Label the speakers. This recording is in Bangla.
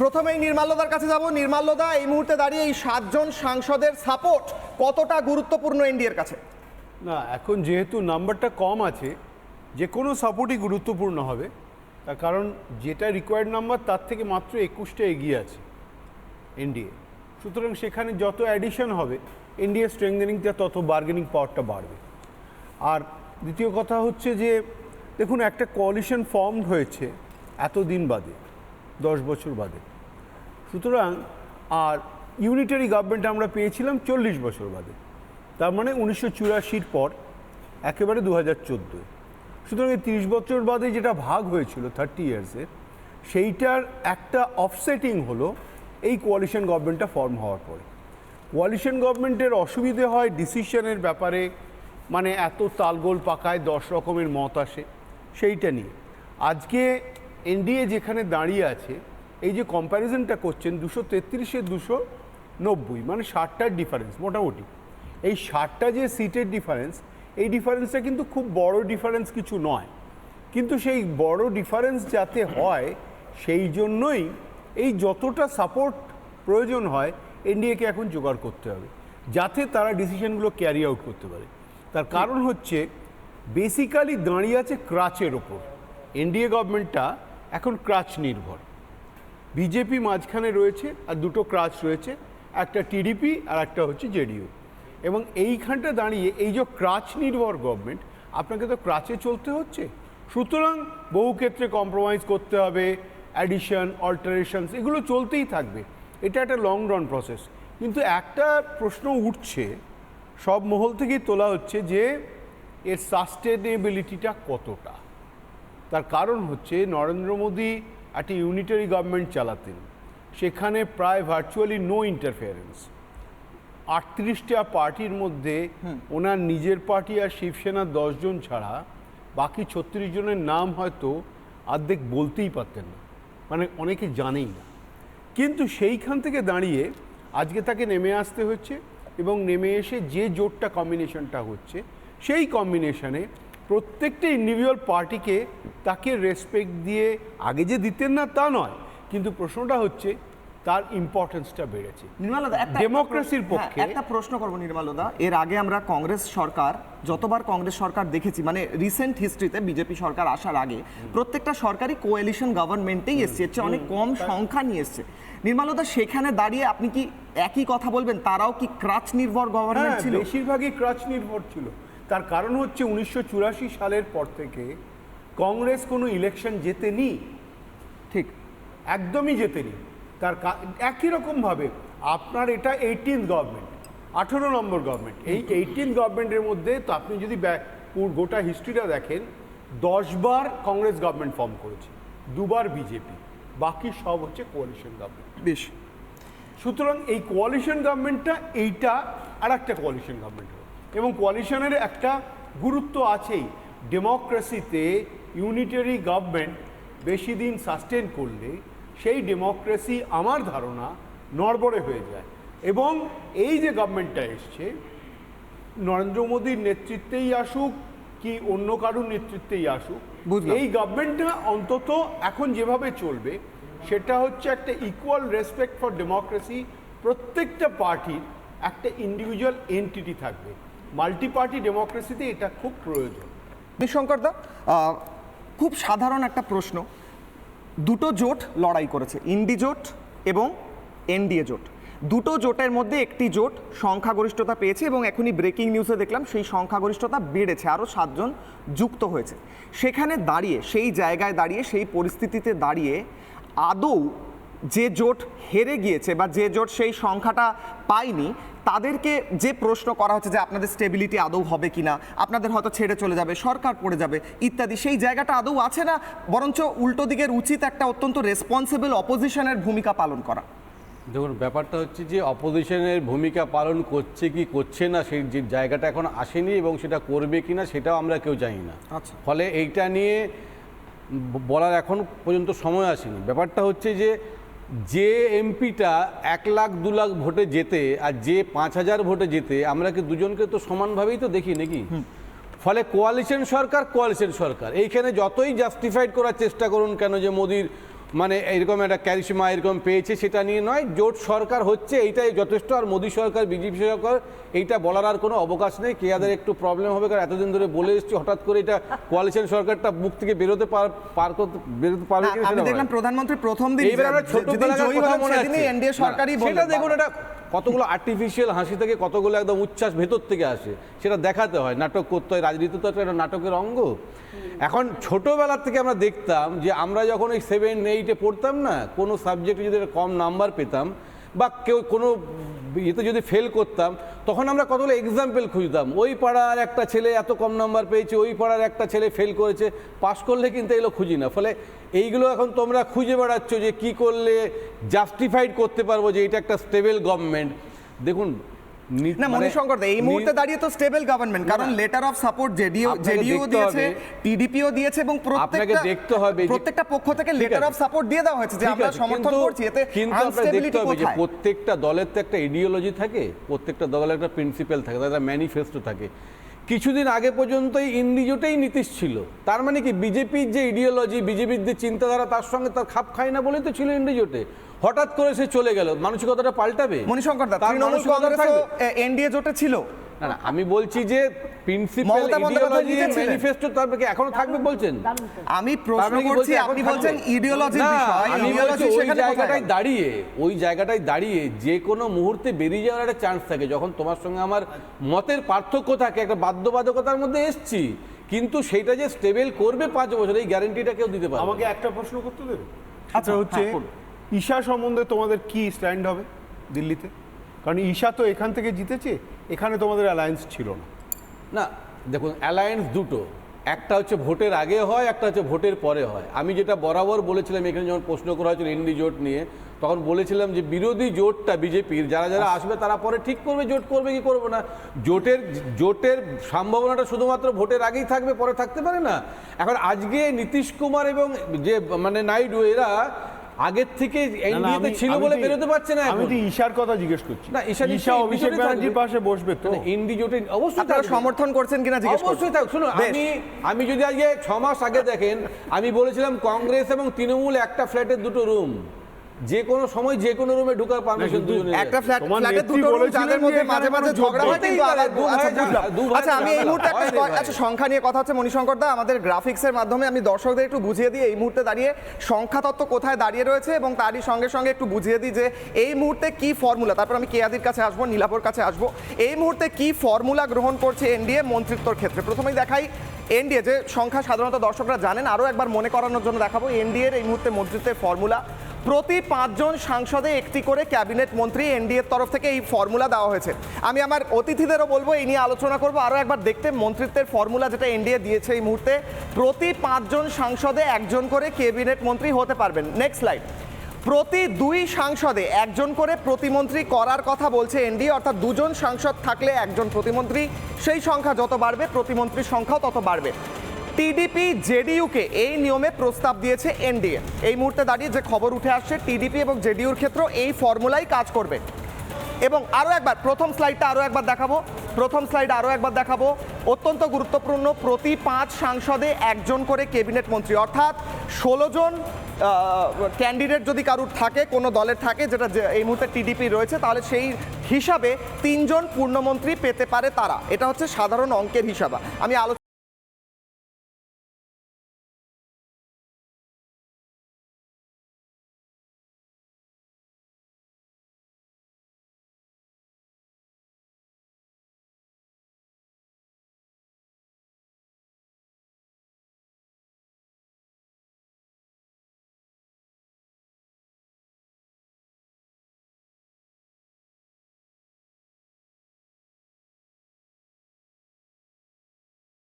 Speaker 1: প্রথমেই নির্মাল্যদার কাছে যাব। নির্মাল্যদা এই মুহূর্তে দাঁড়িয়ে এই সাতজন সাংসদের সাপোর্ট কতটা গুরুত্বপূর্ণ এনডিএর কাছে?
Speaker 2: না, এখন যেহেতু নাম্বারটা কম আছে, যে কোনো সাপোর্টই গুরুত্বপূর্ণ হবে। তার কারণ যেটা রিকোয়ার্ড নাম্বার, তার থেকে মাত্র একুশটা এগিয়ে আছে এনডিএ। সুতরাং সেখানে যত অ্যাডিশন হবে, এনডিএ স্ট্রেংথেনিংটা তত বার্গেনিং পাওয়ারটা বাড়বে। আর দ্বিতীয় কথা হচ্ছে যে, দেখুন, একটা কোয়ালিশন ফর্ম হয়েছে এত দিন বাদে, দশ বছর বাদে। সুতরাং আর ইউনিটারি গভর্নমেন্ট আমরা পেয়েছিলাম চল্লিশ বছর বাদে। তার মানে উনিশশো চুরাশির পর, একেবারে দু হাজার চোদ্দোয় সুতরাং এই তিরিশ বছর বাদে যেটা ভাগ হয়েছিল থার্টি ইয়ার্সের সেইটার একটা অফসেটিং হলো এই কোয়ালিশন গভর্নমেন্টটা ফর্ম হওয়ার পরে। কোয়ালিশন গভর্নমেন্টের অসুবিধে হয় ডিসিশনের ব্যাপারে মানে এত তালগোল পাকায় দশ রকমের মত আসে, সেইটা নিয়ে। আজকে এনডিএ যেখানে দাঁড়িয়ে আছে এই যে কম্প্যারিজনটা করছেন, দুশো তেত্রিশে দুশো নব্বই মানে ষাটটার ডিফারেন্স মোটামুটি। এই ষাটটা যে সিটের ডিফারেন্স এই ডিফারেন্সটা কিন্তু খুব বড় ডিফারেন্স কিছু নয়। কিন্তু সেই বড় ডিফারেন্স যাতে হয়, সেই জন্যই এই যতটা সাপোর্ট প্রয়োজন হয় এনডিএকে এখন জোগাড় করতে হবে। যাতে তারা ডিসিশনগুলো ক্যারি আউট করতে পারে। তার কারণ হচ্ছে বেসিক্যালি দাঁড়িয়ে আছে ক্রাচের ওপর। এনডিএ গভর্নমেন্টটা এখন ক্রাচ নির্ভর। বিজেপি মাঝখানে রয়েছে আর দুটো ক্রাচ রয়েছে, একটা টিডিপি আর একটা হচ্ছে জেডিইউ। এবং এইখানটা দাঁড়িয়ে এই যে ক্রাচ নির্ভর গভর্নমেন্ট আপনাকে তো ক্রাচে চলতে হচ্ছে। সুতরাং বহু ক্ষেত্রে কম্প্রোমাইজ করতে হবে অ্যাডিশন অল্টারেশনস এগুলো চলতেই থাকবে। এটা একটা লং রান প্রসেস কিন্তু একটা প্রশ্ন উঠছে, সব মহল থেকেই তোলা হচ্ছে যে এর সাস্টেনেবিলিটিটা কতটা? তার কারণ হচ্ছে নরেন্দ্র মোদী একটা ইউনিটারি গভর্নমেন্ট চালাতেন সেখানে প্রায় ভার্চুয়ালি নো ইন্টারফেয়ারেন্স আটত্রিশটা পার্টির মধ্যে ওনার নিজের পার্টি আর শিবসেনার দশজন ছাড়া বাকি ছত্রিশ জনের নাম হয়তো অর্ধেক বলতেই পারতেন না। মানে অনেকে জানেই না। কিন্তু সেইখান থেকে দাঁড়িয়ে আজকে তাকে নেমে আসতে হচ্ছে এবং নেমে এসে যে জোটটা কম্বিনেশনটা হচ্ছে সেই কম্বিনেশনে প্রত্যেকটা ইন্ডিভিজুয়াল পার্টিকে তাকে রেসপেক্ট দিয়ে আগে যে দিতেন না তা নয় কিন্তু প্রশ্নটা হচ্ছে তার ইম্পর্টেন্সটা বেড়েছে।
Speaker 1: নির্মালদা
Speaker 2: ডেমোক্রেসির
Speaker 1: হ্যাঁ,
Speaker 2: পক্ষে
Speaker 1: একটা প্রশ্ন করব নির্মালদা। এর আগে আমরা কংগ্রেস সরকার যতবার কংগ্রেস সরকার দেখেছি মানে রিসেন্ট হিস্ট্রিতে বিজেপি সরকার আসার আগে প্রত্যেকটা সরকারি কোয়ালিশন গভর্নমেন্টেই এসছে এর অনেক কম সংখ্যা নিয়ে এসছে। নির্মালদা সেখানে দাঁড়িয়ে আপনি কি একই কথা বলবেন? তারাও কি ক্রাচ নির্ভর গভর্নমেন্ট ছিল?
Speaker 2: বেশিরভাগই ক্রাচ নির্ভর ছিল। তার কারণ হচ্ছে উনিশশো চুরাশি সালের পর থেকে কংগ্রেস কোনো ইলেকশন জেতেনি।
Speaker 1: ঠিক
Speaker 2: একদমই জেতেনি। তার একই রকমভাবে আপনার এটা এইটিন গভর্নমেন্ট আঠেরো নম্বর গভর্নমেন্ট এই এইটিন গভর্নমেন্টের মধ্যে তো আপনি যদি ব্যাক- গোটা হিস্ট্রিটা দেখেন দশবার কংগ্রেস গভর্নমেন্ট ফর্ম করেছে দুবার বিজেপি বাকি সব হচ্ছে কোয়ালিশন গভর্নমেন্ট
Speaker 1: বেশ।
Speaker 2: সুতরাং এই কোয়ালিশন গভর্নমেন্টটা এইটা আর একটা কোয়ালিশন গভর্নমেন্ট এবং কোয়ালিশনের একটা গুরুত্ব আছেই। ডেমোক্রেসিতে ইউনিটারি গভর্নমেন্ট বেশি দিন সাস্টেন করলে সেই ডেমোক্রেসি আমার ধারণা নড়বড়ে হয়ে যায়। এবং এই যে গভর্নমেন্টটা এসছে নরেন্দ্র মোদীর নেতৃত্বেই আসুক কি অন্য কারুর নেতৃত্বেই আসুক। এই গভর্নমেন্টটা অন্তত এখন যেভাবে চলবে সেটা হচ্ছে একটা ইকুয়াল রেসপেক্ট ফর ডেমোক্রেসি প্রত্যেকটা পার্টির একটা ইন্ডিভিজুয়াল এন্টিটি থাকবে। মাল্টি পার্টি ডেমোক্রেসিতে এটা খুব প্রয়োজন।
Speaker 1: নিঃশঙ্করদা আহ, খুব সাধারণ একটা প্রশ্ন। দুটো জোট লড়াই করেছে ইন্ডি জোট এবং এনডিএ জোট। দুটো জোটের মধ্যে একটি জোট সংখ্যাগরিষ্ঠতা পেয়েছে এবং এখনই ব্রেকিং নিউজে দেখলাম সেই সংখ্যাগরিষ্ঠতা বেড়েছে আরও সাতজন যুক্ত হয়েছে। সেখানে দাঁড়িয়ে সেই জায়গায় দাঁড়িয়ে সেই পরিস্থিতিতে দাঁড়িয়ে আদৌ যে জোট হেরে গিয়েছে বা যে জোট সেই সংখ্যাটা পায়নি তাদেরকে যে প্রশ্ন করা হচ্ছে যে আপনাদের স্টেবিলিটি আদৌ হবে কিনা আপনাদের হয়তো ছেড়ে চলে যাবে সরকার পড়ে যাবে ইত্যাদি সেই জায়গাটা আদৌ আছে না? বরঞ্চ উল্টো দিকের উচিত একটা অত্যন্ত রেসপন্সিবল অপোজিশনের ভূমিকা পালন করা।
Speaker 3: দেখুন ব্যাপারটা হচ্ছে যে অপোজিশনের ভূমিকা পালন করছে কি করছে না সেই যে জায়গাটা এখন আসেনি এবং সেটা করবে কি না সেটাও আমরা কেউ জানি না।
Speaker 1: আচ্ছা।
Speaker 3: ফলে এইটা নিয়ে বলার এখন পর্যন্ত সময় আসেনি। ব্যাপারটা হচ্ছে যে যে এমপিটা এক লাখ দু লাখ ভোটে যেতে আর যে পাঁচ হাজার ভোটে যেতে আমরা কি দুজনকে তো সমানভাবেই তো দেখি নাকি? ফলে কোয়ালিশন সরকার কোয়ালিশন সরকার। এইখানে যতই জাস্টিফাইড করার চেষ্টা করুন কেন যে মোদির মানে এরকম একটা ক্যারিশমা এরকম পেয়েছে সেটা নিয়ে নয় জোট সরকার হচ্ছে এইটাই যথেষ্ট আর মোদী সরকার বিজেপি সরকার এইটা বলার আর কোনো অবকাশ নেই কেয়াদের একটু প্রবলেম হবে কারণ এতদিন ধরে বলে এসেছি হঠাৎ করে এটা কোয়ালিশন সরকারটা মুখ থেকে বেরোতে পার পার করতে বেরোতে পারবে
Speaker 1: আমি দেখলাম। প্রধানমন্ত্রী প্রথম দিন
Speaker 3: এবার আমরা ছোট কথা মনে আছে।
Speaker 1: এনডিএ
Speaker 3: না,
Speaker 1: সরকারই
Speaker 3: সেটা দেখুন এটা কতগুলো আর্টিফিশিয়াল হাসি থেকে কতগুলো একদম উচ্ছ্বাস ভেতর থেকে আসে সেটা দেখাতে হয়। নাটক করতে হয় রাজনীতি তো একটা নাটকের অঙ্গ। এখন ছোটোবেলার থেকে আমরা দেখতাম যে আমরা যখন ওই সেভেন এইটে পড়তাম না কোনো সাবজেক্টে যদি একটা কম নাম্বার পেতাম বা কেউ কোনো ইয়েতে যদি ফেল করতাম, তখন আমরা কতগুলো এক্সাম্পল খুঁজতাম। ওই পাড়ার একটা ছেলে এত কম নাম্বার পেয়েছে, ওই পাড়ার একটা ছেলে ফেল করেছে পাশ করলে কিন্তু এগুলো খুঁজি না। ফলে এইগুলো এখন তোমরা খুঁজে বেড়াচ্ছ যে কি করলে জাস্টিফাইড করতে পারব যে এটা একটা স্টেবল গভর্নমেন্ট দেখুন নি-
Speaker 1: না
Speaker 3: মানে
Speaker 1: মণিশঙ্কর দা, এই মুহূর্তে দাঁড়িয়ে তো স্টেবল গভর্নমেন্ট কারণ letter of support JDU JDU দিয়েছে টিডিপিও দিয়েছে এবং প্রত্যেকটা
Speaker 3: দেখতে হবে
Speaker 1: প্রত্যেকটা পক্ষ থেকে লেটার অফ সাপোর্ট দিয়ে দেওয়া হয়েছে যে আমরা সমর্থন করছি এতে
Speaker 3: কিন্তু আপনার দেখতে হবে যে প্রত্যেকটা দলের তো একটা ইডিওলজি থাকে প্রত্যেকটা দলের একটা প্রিন্সিপাল থাকে তাদের ম্যানিফেস্টো থাকে। কিছুদিন আগে পর্যন্তই ইন্ডিজোটেই নীতিশ ছিল। তার মানে কি বিজেপির যে ইডিওলজি বিজেপির যে চিন্তাধারা তার সঙ্গে তার খাপ খায় না বলেই তো ছিল ইন্ডিজোটে হঠাৎ করে সে চলে গেল। মানসিকতাটা পাল্টাবে?
Speaker 1: মণিশঙ্কর দা তৃণমূল
Speaker 3: থাকবে।
Speaker 1: এনডিএ জোটে ছিল।
Speaker 3: না না আমি বলছি যে প্রিন্সিপাল ইডিওলজি ম্যানিফেস্টো তার কি এখনও থাকবে বলছেন?
Speaker 1: আমি প্রশ্ন
Speaker 3: মানে
Speaker 1: করছি আপনি বলছেন ইডিওলজির বিষয়
Speaker 3: আমি বলছি ওই জায়গাটায় দাঁড়িয়ে ওই জায়গাটায় দাঁড়িয়ে যে কোনো মুহূর্তে বেরিয়ে যাওয়ার একটা চান্স থাকে। যখন তোমার সঙ্গে আমার মতের পার্থক্য থাকে একটা বাধ্যবাধকতার মধ্যে এসছি কিন্তু সেইটা যে স্টেবল করবে পাঁচ বছর এই গ্যারেন্টিটা কেউ দিতে পারবে
Speaker 2: আমাকে একটা প্রশ্ন করতে দেবে?
Speaker 1: আচ্ছা,
Speaker 2: হচ্ছে। ঈশা সম্বন্ধে তোমাদের কি স্ট্যান্ড হবে দিল্লিতে? কারণ ঈশা তো এখান থেকে জিতেছে, এখানে তোমাদের অ্যালায়েন্স ছিল না।
Speaker 3: না, দেখুন অ্যালায়েন্স দুটো। একটা হচ্ছে ভোটের আগে হয়, একটা হচ্ছে ভোটের পরে হয়। আমি যেটা বরাবর বলেছিলাম, এখানে যখন প্রশ্ন করা হয়েছিল ইন্ডি জোট নিয়ে, তখন বলেছিলাম যে বিরোধী জোটটা বিজেপির, যারা যারা আসবে তারা পরে ঠিক করবে, জোট করবে কি করবে না। জোটের জোটের সম্ভাবনাটা শুধুমাত্র ভোটের আগেই থাকবে, পরে থাকতে পারে না। এখন আজকে নীতিশ কুমার এবং যে মানে নাইডু, এরা আগের থেকে এনডিএতে ছিল বলে বেরোতে পারছে না
Speaker 2: আমি তো ঈশার কথা জিজ্ঞেস করছি।
Speaker 3: না, ঈশা
Speaker 2: ঈশা অভিষেক ব্যানার্জির পাশে বসবে তো।
Speaker 3: এনডি জোটে অবশ্যই তারা
Speaker 1: সমর্থন করছেন কিনা জিজ্ঞেস করছি।
Speaker 3: অবশ্যই থাক শুনুন। আমি আমি যদি আজকে ছ মাস আগে দেখেন আমি বলেছিলাম কংগ্রেস এবং তৃণমূল একটা ফ্ল্যাটের দুটো রুম। যে কোনো সময় যে কোনো রুমে ঢোকার পারমিশন দুজনে
Speaker 1: একটা ফ্ল্যাট
Speaker 2: নেত্রী
Speaker 1: দুটো
Speaker 2: রুম
Speaker 1: যাদের মধ্যে মাঝে মাঝে ঝগড়া হয় কিন্তু আচ্ছা,
Speaker 3: ভাই
Speaker 1: আচ্ছা আমি এই মুহূর্তে একটা। আচ্ছা সংখ্যা নিয়ে কথা হচ্ছে মণিশঙ্কর দা আমাদের গ্রাফিক্সের মাধ্যমে আমি দর্শকদের একটু বুঝিয়ে দিই এই মুহূর্তে দাঁড়িয়ে সংখ্যা তত্ত্ব কোথায় দাঁড়িয়ে রয়েছে এবং তারই সঙ্গে সঙ্গে একটু বুঝিয়ে দিই যে এই মুহূর্তে কি ফর্মুলা তারপর আমি কেয়াদির কাছে আসব নীলাপর কাছে আসব এই মুহূর্তে কি ফর্মুলা গ্রহণ করছে এনডিএ মন্ত্রিত্বর ক্ষেত্রে? প্রথমেই দেখাই এনডিএ যে সংখ্যা সাধারণত দর্শকরা জানেন আরও একবার মনে করানোর জন্য দেখাবো এনডিএর এই মুহূর্তে মন্ত্রিত্বের ফর্মুলা প্রতি পাঁচজন সাংসদে একটি করে ক্যাবিনেট মন্ত্রী এনডিএর তরফ থেকে এই ফর্মুলা দেওয়া হয়েছে। আমি আমার অতিথিদেরও বলব, এই নিয়ে আলোচনা করব। আরও একবার দেখতে মন্ত্রিত্বের ফর্মুলা যেটা এনডিএ দিয়েছে এই মুহূর্তে। প্রতি পাঁচজন সাংসদে একজন করে ক্যাবিনেট মন্ত্রী হতে পারবেন। নেক্সট স্লাইড প্রতি দুই সাংসদে একজন করে প্রতিমন্ত্রী করার কথা বলছে এনডিএ, অর্থাৎ দুজন সাংসদ থাকলে একজন প্রতিমন্ত্রী। সেই সংখ্যা যত বাড়বে, প্রতিমন্ত্রীর সংখ্যাও তত বাড়বে। টিডিপি জেডিইউকে এই নিয়মে প্রস্তাব দিয়েছে এনডিএ। এই মুহূর্তে দাঁড়িয়ে যে খবর উঠে আসছে, টিডিপি এবং জেডিইউর ক্ষেত্রেও এই ফর্মুলাই কাজ করবে। এবং আরও একবার, প্রথম স্লাইডটা আরও একবার দেখাবো। প্রথম স্লাইড আরও একবার দেখাবো। অত্যন্ত গুরুত্বপূর্ণ, প্রতি পাঁচ সাংসদে একজন করে ক্যাবিনেট মন্ত্রী। অর্থাৎ ষোলো জন ক্যান্ডিডেট যদি কারুর থাকে, কোনো দলের থাকে, যেটা এই মুহূর্তে টিডিপি রয়েছে, তাহলে সেই হিসাবে তিনজন পূর্ণমন্ত্রী পেতে পারে তারা। এটা হচ্ছে সাধারণ অঙ্কের হিসাব। আমি আলোচনা